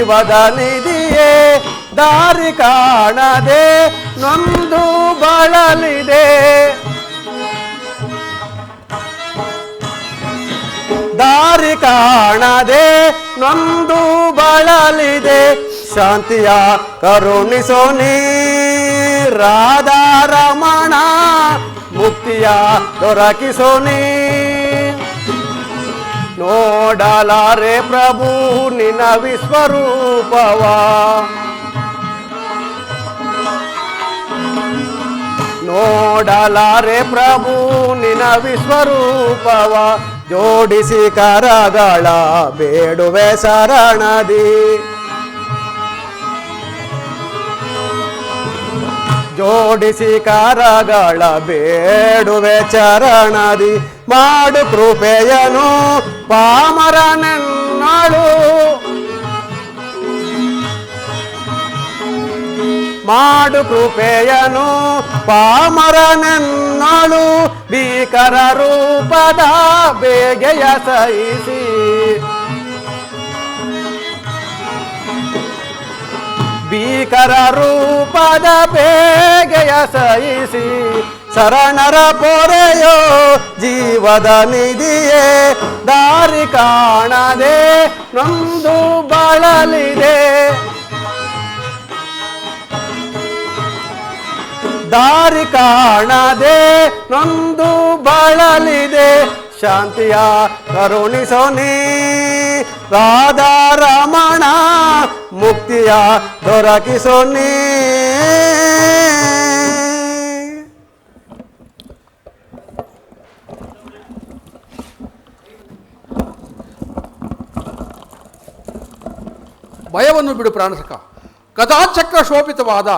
ಜೀವದ ದಾರಿ ಕಾಣದೆ ನೊಂದು ಬಳಲಿದೆ. ದಾರಿ ಕಾಣದೆ ನೊಂದು ಬಳಲಿದೆ. ಶಾಂತಿಯ ಕರುಣಿಸೋ ನೀ ರಾಧಾರಮಣ ಮುಕ್ತಿಯ ದೊರಕಿಸೋ ನೀ. ನೋಡಲಾರೆ ಪ್ರಭು ನಿನ್ನ ವಿಶ್ವರೂಪವ ನೋಡಲಾರೆ ಪ್ರಭು ನಿನ್ನ ವಿಶ್ವರೂಪವ ಜೋಡಿಸಿ ಕರಗಳ ಬೇಡುವೆ ಶರಣದಿ ಜೋಡಿಸಿ ಕರಗಳ ಬೇಡುವೆ ಚರಣದಿ ಮಾಡು ಕೃಪೆಯನು ಪಾಮರನೆನ್ನಳು. ಮಾಡು ಕೃಪೆಯನು ಪಾಮರನೆನ್ನಳು. ಭೀಕರ ರೂಪದ ಬೇಗೆಯ ಸಹಿಸಿ. ಭೀಕರ ರೂಪದ ಬೇಗೆಯ ಸಹಿಸಿ. ಶರಣರ ಪೊರೆಯೋ ಜೀವದ ನಿಧಿಯೇ, ದಾರಿ ಕಾಣದೆ ನೊಂದು ಬಳಲಿದೆ. ದಾರಿ ಕಾಣದೆ ನೊಂದು ಬಳಲಿದೆ. ಶಾಂತಿಯ ಕರುಣಿಸೋ ನೀ ರಾಧಾರಮಣ ಮುಕ್ತಿಯ ದೊರಕಿಸೋ ನೀ. ಭಯವನ್ನು ಬಿಡು ಪ್ರಾಣಸಕ. ಕಥಾಚಕ್ರ ಶೋಭಿತವಾದ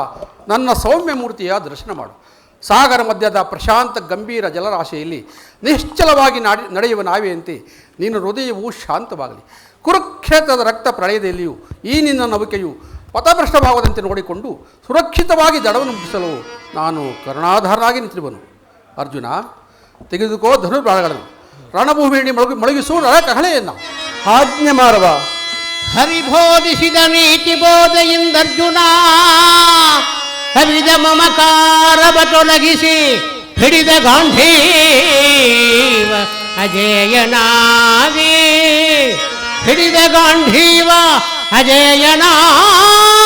ನನ್ನ ಸೌಮ್ಯ ಮೂರ್ತಿಯ ದರ್ಶನ ಮಾಡು. ಸಾಗರ ಮಧ್ಯದ ಪ್ರಶಾಂತ ಗಂಭೀರ ಜಲರಾಶಿಯಲ್ಲಿ ನಿಶ್ಚಲವಾಗಿ ನಾಡಿ ನಡೆಯುವ ನಾವೆಯಂತೆ ನಿನ್ನ ಹೃದಯವು ಶಾಂತವಾಗಲಿ. ಕುರುಕ್ಷೇತ್ರದ ರಕ್ತ ಪ್ರಳಯದಲ್ಲಿಯೂ ಈ ನಿನ್ನ ನವಿಕೆಯು ಪಥಭ್ರಷ್ಟವಾಗದಂತೆ ನೋಡಿಕೊಂಡು ಸುರಕ್ಷಿತವಾಗಿ ದಡವನ್ನು ಮುಗಿಸಲು ನಾನು ಕರುಣಾಧಾರನಾಗಿ ನಿಂತಿರುವನು. ಅರ್ಜುನ, ತೆಗೆದುಕೋ ಧನುರ್ಬಾಳಗಳನ್ನು. ರಣಭೂಮಿಯಲ್ಲಿ ಮೊಳಗಿ ಮೊಳಗಿಸು ನರ ಕಹಳೆಯನ್ನು ಆಜ್ಞೆ ಮಾರವ. ಹರಿಬೋಧಿಸಿದ ನೀತಿ ಬೋಧೆಯಿಂದರ್ಜುನ ಹರಿದ ಮಮಕಾರವ ತೊಲಗಿಸಿ ಹಿಡಿದ ಗಾಂಧೀವ ಅಜೇಯನಾಗಿ ಹಿಡಿದ ಗಾಂಧೀವ ಅಜೇಯನಾಗಿ